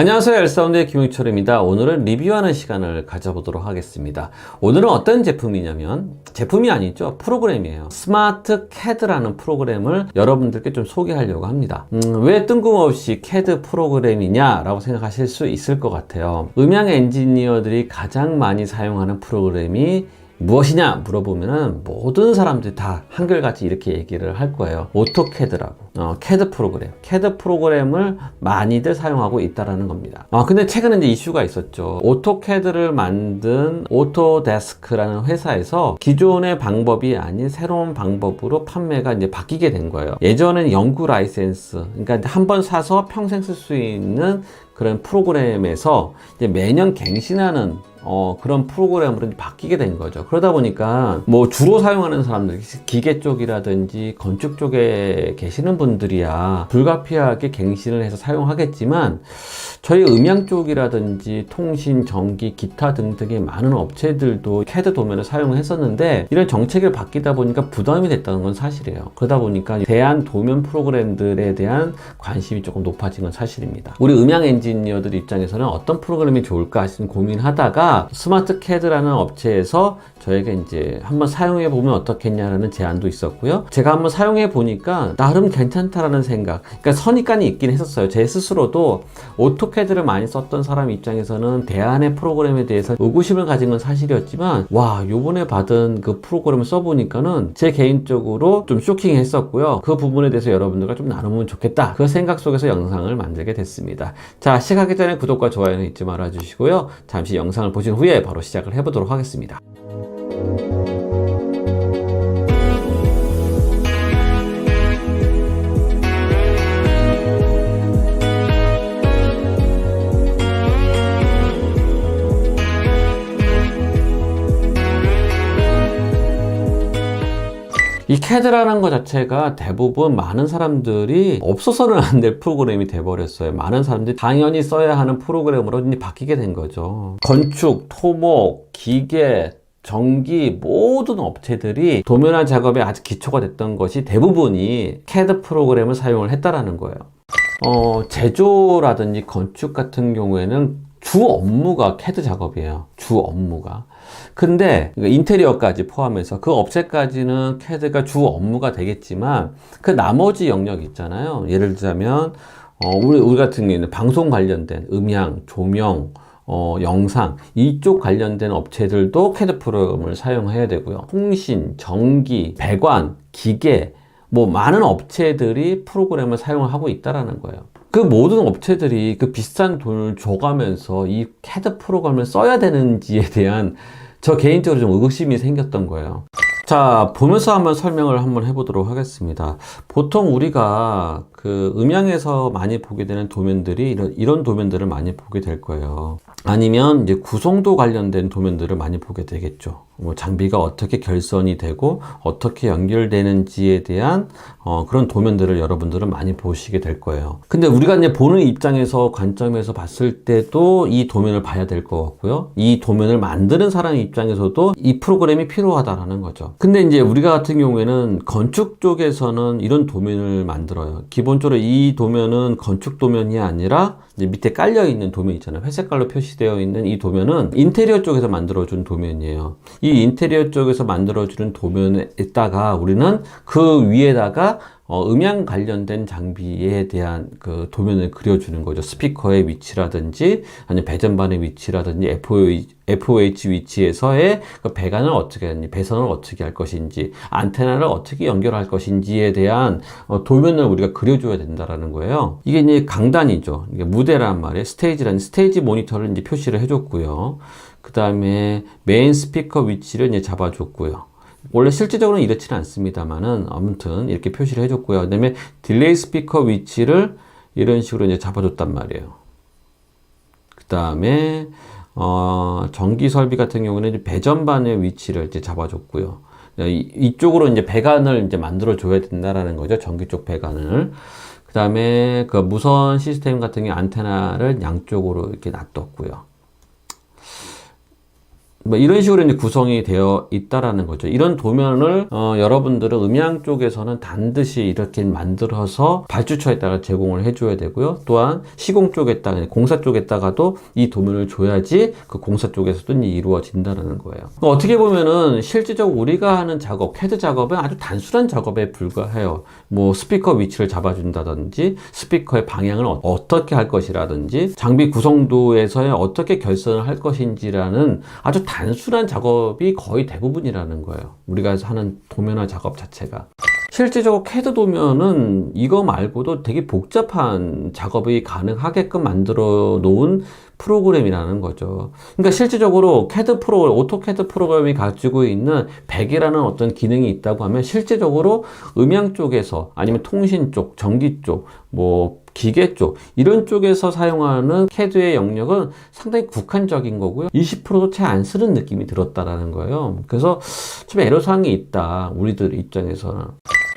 안녕하세요. 엘사운드의 김용철입니다. 오늘은 리뷰하는 시간을 가져보도록 하겠습니다. 오늘은 어떤 제품이냐면, 제품이 아니죠. 프로그램이에요. 스마트 캐드라는 프로그램을 여러분들께 좀 소개하려고 합니다. 음, 왜 뜬금없이 캐드 프로그램이냐 라고 생각하실 수 있을 것 같아요. 음향 엔지니어들이 가장 많이 사용하는 프로그램이 무엇이냐 물어보면은 모든 사람들이 다 한결같이 이렇게 얘기를 할 거예요. 오토캐드라고. 어, 캐드 프로그램. 캐드 프로그램을 많이들 사용하고 있다라는 겁니다. 아, 근데 최근에 이제 이슈가 있었죠. 오토캐드를 만든 오토데스크라는 회사에서 기존의 방법이 아닌 새로운 방법으로 판매가 이제 바뀌게 된 거예요. 예전에는 연구 라이센스. 그러니까 한 번 사서 평생 쓸 수 있는 그런 프로그램에서 매년 갱신하는 어, 그런 프로그램으로 바뀌게 된 거죠. 그러다 보니까 뭐 주로 사용하는 사람들, 기계 쪽이라든지 건축 쪽에 계시는 분들이야 불가피하게 갱신을 해서 사용하겠지만 저희 음향 쪽이라든지 통신, 전기, 기타 등등의 많은 업체들도 캐드 도면을 사용했었는데 이런 정책이 바뀌다 보니까 부담이 됐다는 건 사실이에요. 그러다 보니까 대한 도면 프로그램들에 대한 관심이 조금 높아진 건 사실입니다. 우리 음향 엔지니어들 입장에서는 어떤 프로그램이 좋을까 하시는 고민하다가 스마트 캐드라는 업체에서 저에게 이제 한번 사용해 보면 어떻겠냐라는 제안도 있었고요. 제가 한번 사용해 보니까 나름 괜찮다라는 생각. 그러니까 선입관이 있긴 했었어요. 제 스스로도 오토캐드를 많이 썼던 사람 입장에서는 대안의 프로그램에 대해서 의구심을 가진 건 사실이었지만 와 요번에 받은 그 프로그램을 써보니까는 제 개인적으로 좀 쇼킹했었고요. 그 부분에 대해서 여러분들과 좀 나누면 좋겠다. 그 생각 속에서 영상을 만들게 됐습니다. 자 시작하기 전에 구독과 좋아요는 잊지 말아 주시고요. 잠시 영상을 보신 후에 바로 시작을 해보도록 하겠습니다. 캐드라는 것 자체가 대부분 많은 사람들이 없어서는 안 될 프로그램이 돼버렸어요. 많은 사람들이 당연히 써야 하는 프로그램으로 이제 바뀌게 된 거죠. 건축, 토목, 기계, 전기 모든 업체들이 도면화 작업에 아주 기초가 됐던 것이 대부분이 CAD 프로그램을 사용을 했다라는 거예요. 어, 제조라든지 건축 같은 경우에는 주 업무가 CAD 작업이에요. 주 업무가. 근데 인테리어까지 포함해서 그 업체까지는 CAD가 주 업무가 되겠지만 그 나머지 영역 있잖아요. 예를 들자면 어, 우리, 우리 같은 경우에는 방송 관련된 음향, 조명, 어, 영상 이쪽 관련된 업체들도 캐드 프로그램을 사용해야 되고요. 통신, 전기, 배관, 기계 뭐 많은 업체들이 프로그램을 사용하고 있다라는 거예요. 그 모든 업체들이 그 비싼 돈을 줘가면서 이 캐드 프로그램을 써야 되는지에 대한 저 개인적으로 좀 의구심이 생겼던 거예요. 자, 보면서 한번 설명을 한번 해보도록 하겠습니다. 보통 우리가 그 음향에서 많이 보게 되는 도면들이 이런, 이런 도면들을 많이 보게 될 거예요. 아니면 이제 구성도 관련된 도면들을 많이 보게 되겠죠. 뭐 장비가 어떻게 결선이 되고 어떻게 연결되는지에 대한 어, 그런 도면들을 여러분들은 많이 보시게 될 거예요. 근데 우리가 이제 보는 입장에서 관점에서 봤을 때도 이 도면을 봐야 될 것 같고요. 이 도면을 만드는 사람 입장에서도 이 프로그램이 필요하다라는 거죠. 근데 이제 우리가 같은 경우에는 건축 쪽에서는 이런 도면을 만들어요. 기본적으로 이 도면은 건축 도면이 아니라 밑에 깔려 있는 도면 있잖아요. 회색깔로 표시되어 있는 이 도면은 인테리어 쪽에서 만들어준 도면이에요. 이 인테리어 쪽에서 만들어주는 도면에다가 우리는 그 위에다가 어, 음향 관련된 장비에 대한 그 도면을 그려주는 거죠. 스피커의 위치라든지, 아니면 배전반의 위치라든지, FOH, FOH 위치에서의 그 배관을 어떻게 하는지, 배선을 어떻게 할 것인지, 안테나를 어떻게 연결할 것인지에 대한 어, 도면을 우리가 그려줘야 된다라는 거예요. 이게 이제 강단이죠. 무대란 말이에요. 스테이지라는 스테이지 모니터를 이제 표시를 해줬고요. 그 다음에 메인 스피커 위치를 이제 잡아줬고요. 원래 실제적으로는 이렇지는 않습니다만은 아무튼 이렇게 표시를 해줬고요. 그 다음에 딜레이 스피커 위치를 이런 식으로 이제 잡아줬단 말이에요. 그 다음에 어, 전기 설비 같은 경우는 배전반의 위치를 이제 잡아줬고요. 이, 쪽으로 이제 배관을 이제 만들어 줘야 된다라는 거죠. 전기 쪽 배관을. 그 다음에 그 무선 시스템 같은 경우 안테나를 양쪽으로 이렇게 놔뒀고요. 뭐 이런 식으로 이제 구성이 되어 있다라는 거죠. 이런 도면을 어, 여러분들은 음향 쪽에서는 반드시 이렇게 만들어서 발주처에다가 제공을 해줘야 되고요. 또한 시공 쪽에다가 공사 쪽에다가도 이 도면을 줘야지 그 공사 쪽에서도 이루어진다라는 거예요. 그러니까 어떻게 보면은 실질적으로 우리가 하는 작업, 캐드 작업은 아주 단순한 작업에 불과해요. 뭐 스피커 위치를 잡아준다든지 스피커의 방향을 어- 어떻게 할 것이라든지 장비 구성도에서의 어떻게 결선을 할 것인지라는 아주 단순한 작업이 거의 대부분이라는 거예요. 우리가 하는 도면화 작업 자체가. 실제적으로 캐드 도면은 이거 말고도 되게 복잡한 작업이 가능하게끔 만들어 놓은 프로그램이라는 거죠. 그러니까 실제적으로 캐드 프로, 오토캐드 프로그램이 가지고 있는 100이라는 어떤 기능이 있다고 하면 실제적으로 음향 쪽에서 아니면 통신 쪽, 전기 쪽, 뭐 기계 쪽 이런 쪽에서 사용하는 캐드의 영역은 상당히 국한적인 거고요. 20%도 채 안 쓰는 느낌이 들었다라는 거예요. 그래서 좀 애로사항이 있다. 우리들 입장에서는.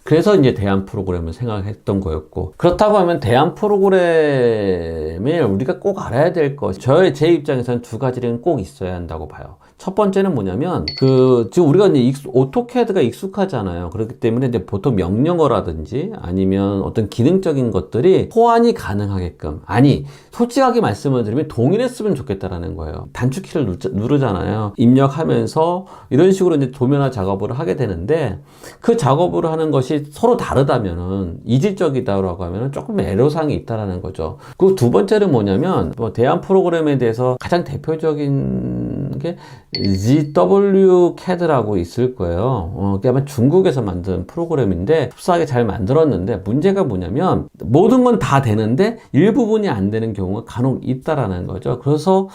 그래서 이제 대안 프로그램을 생각했던 거였고 그렇다고 하면 대안 프로그램을 우리가 꼭 알아야 될 것. 저의 제 입장에서는 두 가지는 꼭 있어야 한다고 봐요. 첫 번째는 뭐냐면 그 지금 우리가 이제 익숙, 오토캐드가 익숙하잖아요. 그렇기 때문에 이제 보통 명령어라든지 아니면 어떤 기능적인 것들이 호환이 가능하게끔 아니 솔직하게 말씀을 드리면 동일했으면 좋겠다라는 거예요. 단축키를 누르, 누르잖아요. 입력하면서 이런 식으로 이제 도면화 작업을 하게 되는데 그 작업을 하는 것이 서로 다르다면은 이질적이다라고 하면은 조금 애로사항이 있다라는 거죠. 그 두 번째는 뭐냐면 뭐 대안 프로그램에 대해서 가장 대표적인 게 ZW CAD라고 있을 거예요. 어, 그게 아마 중국에서 만든 프로그램인데 흡사하게 잘 만들었는데 문제가 뭐냐면 모든 건 다 되는데 일부분이 안 되는 경우가 간혹 있다라는 거죠. 그래서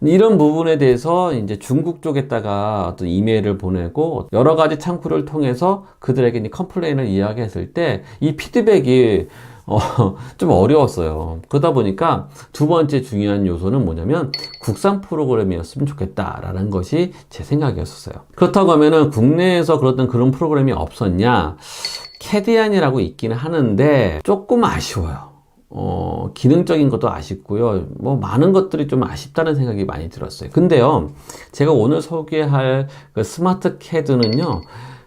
이런 부분에 대해서 이제 중국 쪽에다가 어떤 이메일을 보내고 여러 가지 창구를 통해서 그들에게 컴플레인을 이야기했을 때 이 피드백이 어, 좀 어려웠어요. 그러다 보니까 두 번째 중요한 요소는 뭐냐면 국산 프로그램이었으면 좋겠다라는 것이 제 생각이었어요. 그렇다고 하면은 국내에서 그랬던 그런 프로그램이 없었냐? 캐디안이라고 있기는 하는데 조금 아쉬워요. 어, 기능적인 것도 아쉽고요. 뭐, 많은 것들이 좀 아쉽다는 생각이 많이 들었어요. 근데요, 제가 오늘 소개할 그 스마트 캐드는요,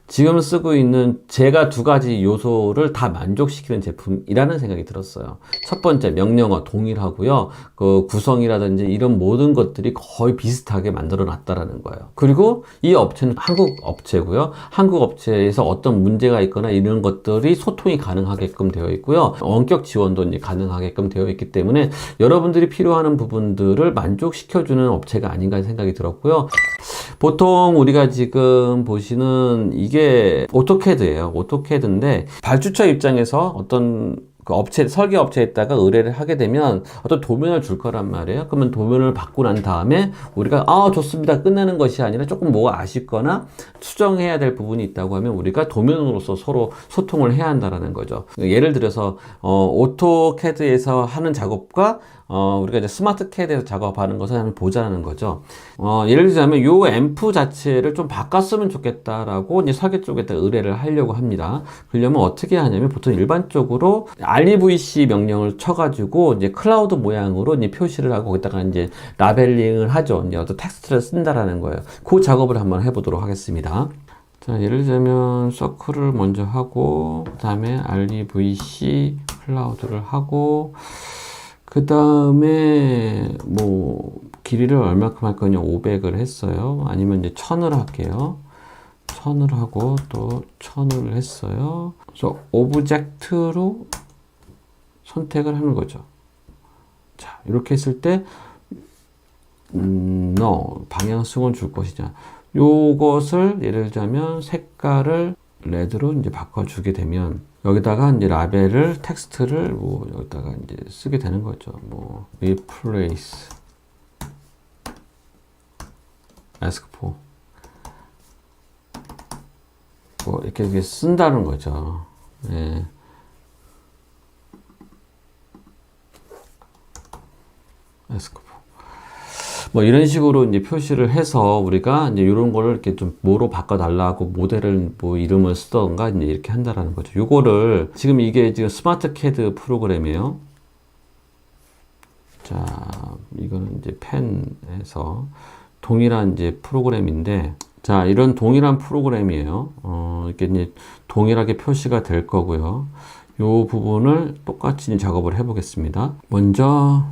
지금 쓰고 있는 제가 두 가지 요소를 다 만족시키는 제품이라는 생각이 들었어요. 첫 번째, 명령어 동일하고요. 그 구성이라든지 이런 모든 것들이 거의 비슷하게 만들어 놨다라는 거예요. 그리고 이 업체는 한국 업체고요. 한국 업체에서 어떤 문제가 있거나 이런 것들이 소통이 가능하게끔 되어 있고요. 원격 지원도 이제 가능하게끔 되어 있기 때문에 여러분들이 필요하는 부분들을 만족시켜주는 업체가 아닌가 생각이 들었고요. 보통 우리가 지금 보시는 이게 오토캐드예요. 오토캐드인데 발주처 입장에서 어떤 그 업체 설계 업체에다가 의뢰를 하게 되면 어떤 도면을 줄 거란 말이에요. 그러면 도면을 받고 난 다음에 우리가 아 좋습니다 끝내는 것이 아니라 조금 뭐가 아쉽거나 수정해야 될 부분이 있다고 하면 우리가 도면으로서 서로 소통을 해야 한다라는 거죠. 예를 들어서 어, 오토캐드에서 하는 작업과 어, 우리가 이제 스마트 캐드에서 작업하는 것을 한번 보자는 거죠. 어, 예를 들자면 요 앰프 자체를 좀 바꿨으면 좋겠다라고 이제 설계 쪽에다 의뢰를 하려고 합니다. 그러려면 어떻게 하냐면 보통 일반적으로 REVC 명령을 쳐가지고 이제 클라우드 모양으로 이제 표시를 하고 거기다가 이제 라벨링을 하죠. 이제 어떤 텍스트를 쓴다라는 거예요. 그 작업을 한번 해보도록 하겠습니다. 자, 예를 들자면 서클을 먼저 하고 그 다음에 REVC 클라우드를 하고 그 다음에 뭐 길이를 얼마큼 할 거냐 500을 했어요. 아니면 이제 1000을 할게요. 1000을 하고 또 1000을 했어요. 그래서 오브젝트로 선택을 하는 거죠. 자, 이렇게 했을 때 음, no 방향성을 줄 것이냐. 요것을 예를 들자면 색깔을 레드로 이제 바꿔주게 되면 여기다가 이제 라벨을 텍스트를 뭐 여기다가 이제 쓰게 되는 거죠. 뭐 replace ask for 뭐 이렇게, 쓴다는 거죠. 예. ask for 뭐 이런 식으로 이제 표시를 해서 우리가 이제 이런 거를 이렇게 좀 뭐로 바꿔달라고 모델을 뭐 이름을 쓰던가 이제 이렇게 한다라는 거죠. 요거를 지금 이게 지금 스마트 캐드 프로그램이에요. 자, 이거는 이제 펜에서 동일한 이제 프로그램인데 자 이런 동일한 프로그램이에요. 어, 이게 이제 동일하게 표시가 될 거고요. 요 부분을 똑같이 작업을 해 보겠습니다. 먼저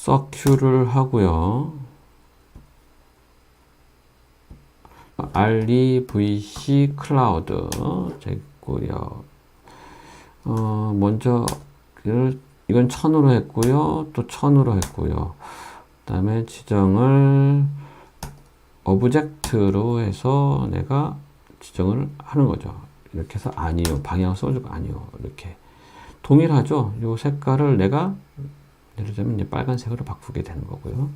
서큐를 하고요. 알리 VC 클라우드 됐고요. 어, 먼저 이건 천으로 했고요. 또 천으로 했고요. 그다음에 지정을 오브젝트로 해서 내가 지정을 하는 거죠. 이렇게 해서 아니요. 방향 써주고 아니요. 이렇게 동일하죠. 요 색깔을 내가 예를 들면 이제 빨간색으로 바꾸게 되는 거고요.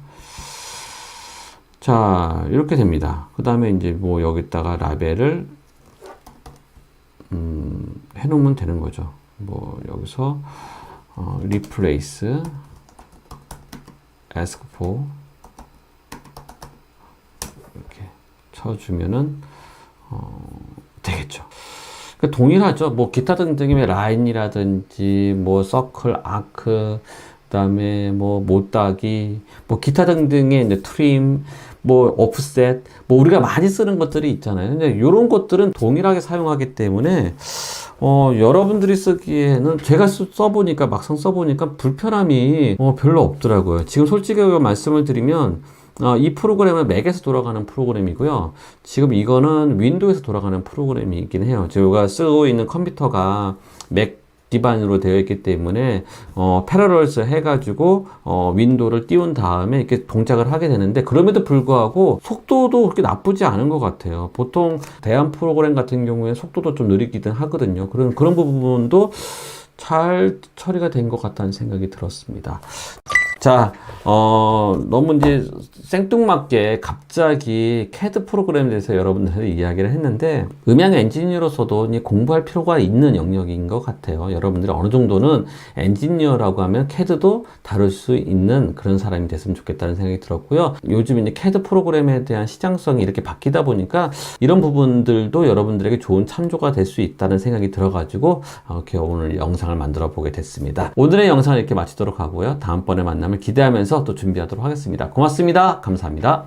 자, 이렇게 됩니다. 그 다음에 이제 뭐 여기다가 라벨을 음, 해놓으면 되는 거죠. 뭐 여기서 어, replace ask for 이렇게 쳐주면은 어, 되겠죠. 그 동일하죠. 뭐 기타 등등의 라인이라든지 뭐 서클, 아크, 그다음에 뭐 못따기, 뭐 기타 등등의 이제 트림, 뭐 오프셋, 뭐 우리가 많이 쓰는 것들이 있잖아요. 근데 이런 것들은 동일하게 사용하기 때문에 어, 여러분들이 쓰기에는 제가 쓰- 써보니까 막상 써보니까 불편함이 어, 별로 없더라고요. 지금 솔직히 말씀을 드리면 어, 이 프로그램은 맥에서 돌아가는 프로그램이고요. 지금 이거는 윈도우에서 돌아가는 프로그램이긴 해요. 제가 쓰고 있는 컴퓨터가 맥 기반으로 되어 있기 때문에 어, 패러럴스 해가지고 어, 윈도우를 띄운 다음에 이렇게 동작을 하게 되는데 그럼에도 불구하고 속도도 그렇게 나쁘지 않은 것 같아요. 보통 대한 프로그램 같은 경우에 속도도 좀 느리기는 하거든요. 그런 그런 부분도 잘 처리가 된 것 같다는 생각이 들었습니다. 자, 어, 너무 이제 생뚱맞게 갑자기 CAD 프로그램에 대해서 여러분들이 이야기를 했는데, 음향 엔지니어로서도 공부할 필요가 있는 영역인 것 같아요. 여러분들이 어느 정도는 엔지니어라고 하면 CAD도 다룰 수 있는 그런 사람이 됐으면 좋겠다는 생각이 들었고요. 요즘 이제 CAD 프로그램에 대한 시장성이 이렇게 바뀌다 보니까 이런 부분들도 여러분들에게 좋은 참조가 될 수 있다는 생각이 들어가지고 이렇게 오늘 영상을 만들어 보게 됐습니다. 오늘의 영상을 이렇게 마치도록 하고요. 다음번에 만남을 기대하면서 또 준비하도록 하겠습니다. 고맙습니다. 감사합니다.